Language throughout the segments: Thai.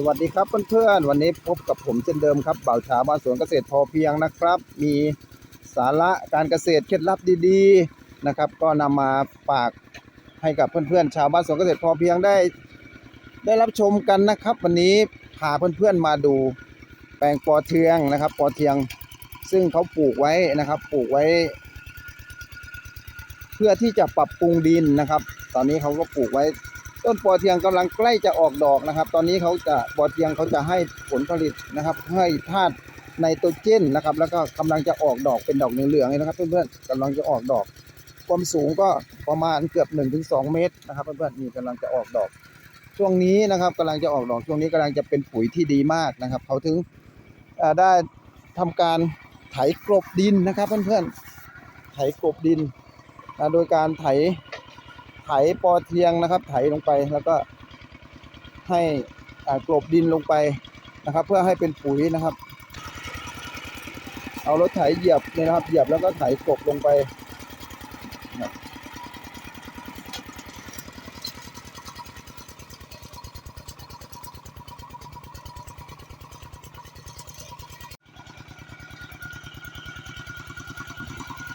สวัสดีครับเพื่อนๆวันนี้พบกับผมเช่นเดิมครับบ่าวชาบ้านสวนเกษตรพอเพียงนะครับ มีสาระการเกษตรเคล็ดลับดีๆนะครับ ก็นำมาฝากให้กับเพื่อนๆชาวบ้านสวนเกษตรพอเพียงได้ ได้รับชมกันนะครับ วันนี้พาเพื่อนๆมาดูแปลงปอเทืองนะครับปอเทืองซึ่งเขาปลูกไว้นะครับปลูกไว้ เพื่อที่จะปรับปรุงดินนะครับ ตอนนี้เขาก็ปลูกไว้ ต้นปอเทืองกำลังใกล้จะออกดอกนะครับ ตอนนี้เขาจะปอเทืองเขาจะให้ผลผลิตนะครับ ให้ธาตุไนโตรเจนนะครับ แล้วก็กำลังจะออกดอกเป็นดอกเหลืองๆเลยนะครับเพื่อนๆกำลังจะออกดอก ความสูงก็ประมาณเกือบ1-2 เมตรนะครับเพื่อนๆนี่กำลังจะออกดอก ช่วงนี้นะครับกำลังจะออกดอกช่วงนี้กำลังจะเป็นปุ๋ยที่ดีมากนะครับเขาถึงได้ทำการไถกลบดินนะครับเพื่อนๆไถกลบดินโดยการไถ ไถปอเทียงนะครับ ไถลงไปแล้วก็ให้กลบดินลงไปนะครับ เพื่อให้เป็นปุ๋ยนะครับ เอารถไถเหยียบเนี่ยนะครับ เหยียบแล้วก็ไถกลบลงไป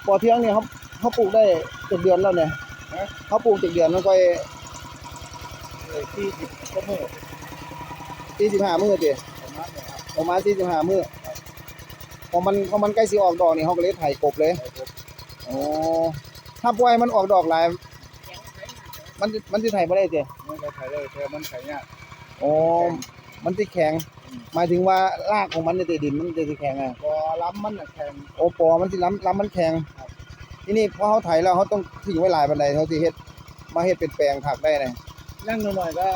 ปอเทียงเนี่ยเขาเขาปลูกได้เจ็ดเดือนแล้วเนี่ย เขาปลูกจากเดือนมันก็ที่สิบก็เมื่อสี่สิบห้ามื้อเดียประมาณนี้ครับประมาณสี่สิบห้ามื้อพอมันพอมันใกล้สิออกดอกนี่เขาก็เลยไถกบเลยไปพบโอ้ถ้าปล่อยมันออกดอกหลาย มันสิมันสิไถบ่ได้เดียมันก็ไถได้แต่มันไถยากโอ้มันสิแข็ง หมายถึงว่ารากของมันในยติดินมันจะสิแข็งอะพอล้ำมันน่ะแทงโอปอมันสิล้ำล้ำมันแข็ง ทีนี้พอเขาไถแล้วเขาต้องทิ้งไว้หลายปันใดเขาสิเฮ็ดมาเฮ็ดเป็นแปลงผักได้เลยนั่งหน่อยๆก็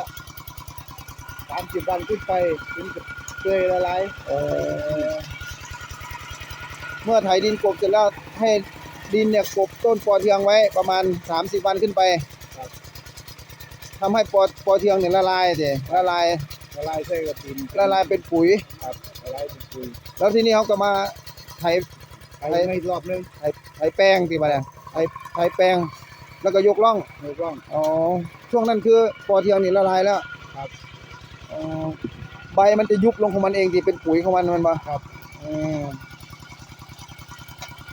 สามสิบวันขึ้นไปถึงจะเกยละลายโอ้เมื่อไถดินกบเสร็จแล้วให้ดินเนี่ยกบต้นปอเทืองไว้ประมาณ30วันขึ้นไปทำให้ปอปอเทืองเนี่ยละลายเดี๋ยละลายละลายใส่กับดินละลายเป็นปุ๋ยครับละลายเป็นปุ๋ยแล้วทีนี้เขาก็มาไถ ไถในรอบนึงไถไถแป้งที่มาเนี่ยไถไถแป้ง แล้วก็ยกล่องในร่องอ๋อช่วงนั้นคือปอเทืองนี่ละลายแล้วครับอ๋อใบมันจะยุบลงของมันเองที่เป็นปุ๋ยของมันมันปะครับอืม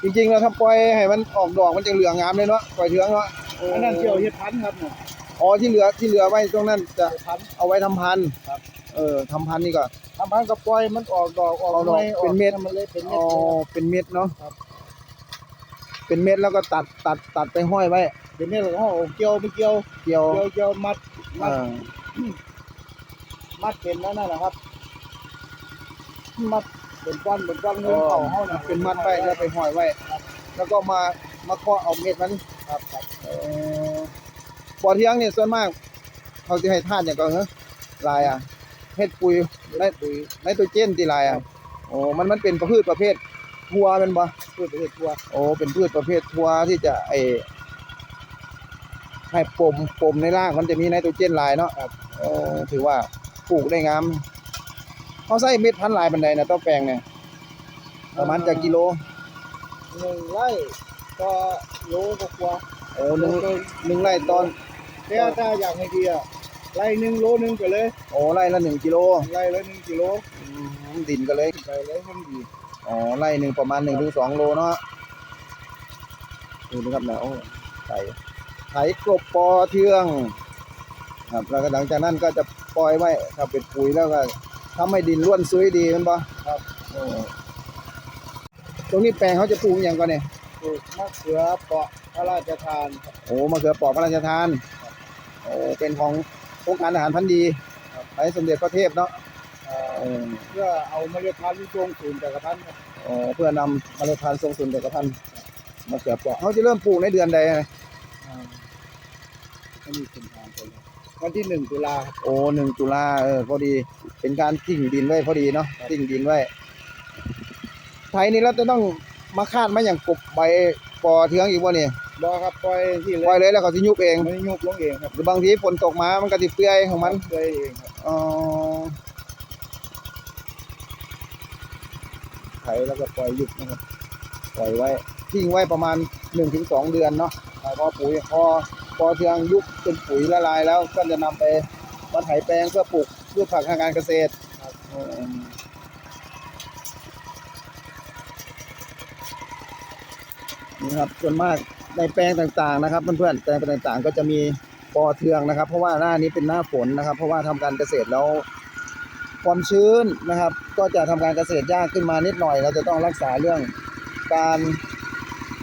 จริงๆเราถ้าปล่อยให้มันออกดอกมันจะเหลืองงามเลยเนาะปล่อยเทืองเนาะอันนั้นเกี่ยวเฮ็ดพันธุ์ครับเนี่ยอ๋อที่เหลือที่เหลือไว้ตรงนั้นจะเฮ็ดพันธุ์เอาไว้ทำพันธุ์ครับ เออทำพันธุ์นี่ก็ทำพันธุ์ก็ปล่อยมันออกดอกออกออกดอกไม้เป็นเม็ด มันเลยเป็นเม็อ๋ดอเลยเป็นเม็ดเนาะครับ เป็นเม็ดแล้วก็ตัดตัดตัดไปห้อยไว้ เป็นเม็ดแล้วก็เอาเกี่ยวไปเกี่ยวเกี่ยวเกี่ยวเกี่ยวมัดเอมัดอมัดเป็นนั่นน่ะนะครับ มัดเป็นก้อนเป็นก้อนอ๋เงินอเข่าเฮาน่ะเป็นมัดไว้แล้วไปห้อยไว้ แล้วก็มามาเคาะเอาเม็ดมันครับครับเออปอเทียงเนี่ยส่วนมาก เขาจะให้ทานอย่างก็เหรอลายอะ เฮ็ดปุ๋ยไนปุ๋ยไนโตรเจนที่ลายอะโอ้มันมันเป็นประพืชประเภททัวเป็นบ่พืชประเภทตัวโอ้เป็นพืชประเภททัวที่จะไอให้ปมปมในรากมันจะมีไนโตรเจนหลายเนาะครับโอ้ถือว่าปลูกได้งามเขาใส่เม็ดพันธุ์หลายบันไดนะต้อแปลงเนี่ยประมาณจากกิโลหนึ่งไร่ก็โลกว่าโอ้หนึ่งหนึ่งไร่ตอนแต่ถ้าอยากให้ดีอะ ไร่หนึ่งโลหนึ่งไปเลยโอ้ไร่ละหนึ่งกิโลไร่ละหนึ่งกิโลอืมดินก็เลยไปเลยมันดีอ๋อไร่หนึ่งประมาณหนึ่งถึงสองโลเนาะดูนะครับนะโอ้ไถไถกบปอเทืองครับแล้วก็หลังจากนั้นก็จะปล่อยไว้ถ้าเป็นปุ๋ยแล้วก็ทำให้ดินร่วนซุยดีแมันปะครับโอ้ตรงนี้แปลงเขาจะปลูกอหย่างก่อนเนี่ยปลูกมะเขือเปาะพระราชทานครับโอ้มะเขือเปอกพระราชทานโอ้เป็นของ โครงการอาหารพันธุ์ดีไปสมเด็จพระเทพเนาะเอ่อเออเพื่อเอาเมล็ดพันธุ์ที่ทรงศูนย์จักรพันธ์ครับโอ้เพื่อนำเมล็ดพันธุ์ทรงสุนทรพันธุ์มะเขือเปอกเขาจะเริ่มปลูกในเดือนใดอ่าอันนี้เป็นทางไปเลยวันที่หนึ่งตุลาครับโอ้หนึ่งตุลาเออพอดี เป็นการทิ้งดินไว้พอดีเนาะทิ้งดินไว้ไทยนี่เราจะต้องมาคาดมาอย่างกบใบปอเทืองอีกว่านี่ บอครับปล่อยที่เลปล่อยยเลยแล้วก็สิยุบเองไม่ยุบลงเองครับหรือบางทีฝนตกมามันก็สิเปื่อยของมันเลยเองครับอ๋อไถแล้วก็ปล่อยหยุดนะครับปล่อยไว้ทิ้งไว้ประมาณ 1-2 เดือนเนาะพอปุ๋ยพอพอเทืองยุบเป็นปุ๋ยละลายแล้วก็จะนำไปมาไถแปลงเพื่อปลูกพืชผักทางการเกษตรครับอืมนี่ครับส่วนมาก ในแปลงต่างๆนะครับเพื่อนๆแปลงต่างๆ ก็จะมีปอเทืองนะครับ เพราะว่าหน้านี้เป็นหน้าฝนนะครับ เพราะว่าทำการเกษตรแล้วความชื้นนะครับ ก็จะทำการเกษตรยากขึ้นมานิดหน่อย เราจะต้องรักษาเรื่องการ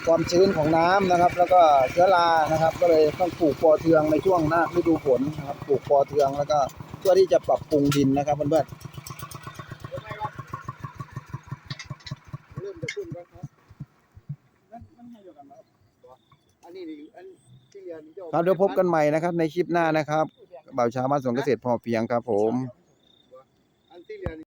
ความชื้นของน้ำนะครับ แล้วก็เชื้อรานะครับ ก็เลยต้องปลูกปอเทืองในช่วงหน้าฤดูฝนนะครับปลูกปอเทืองแล้วก็เพื่อที่จะปรับปรุงดินนะครับเพื่อนๆเริ่มจะขึ้นแล้วครับนั่นมันให้เดียวกันไหมครับ อันนี้นี่อันที่เรียนนี่จะ ครับเดี๋ยวพบกันใหม่นะครับในคลิปหน้านะครับบ่าวเช้ามาสวนเกษตรพอเพียงครับผม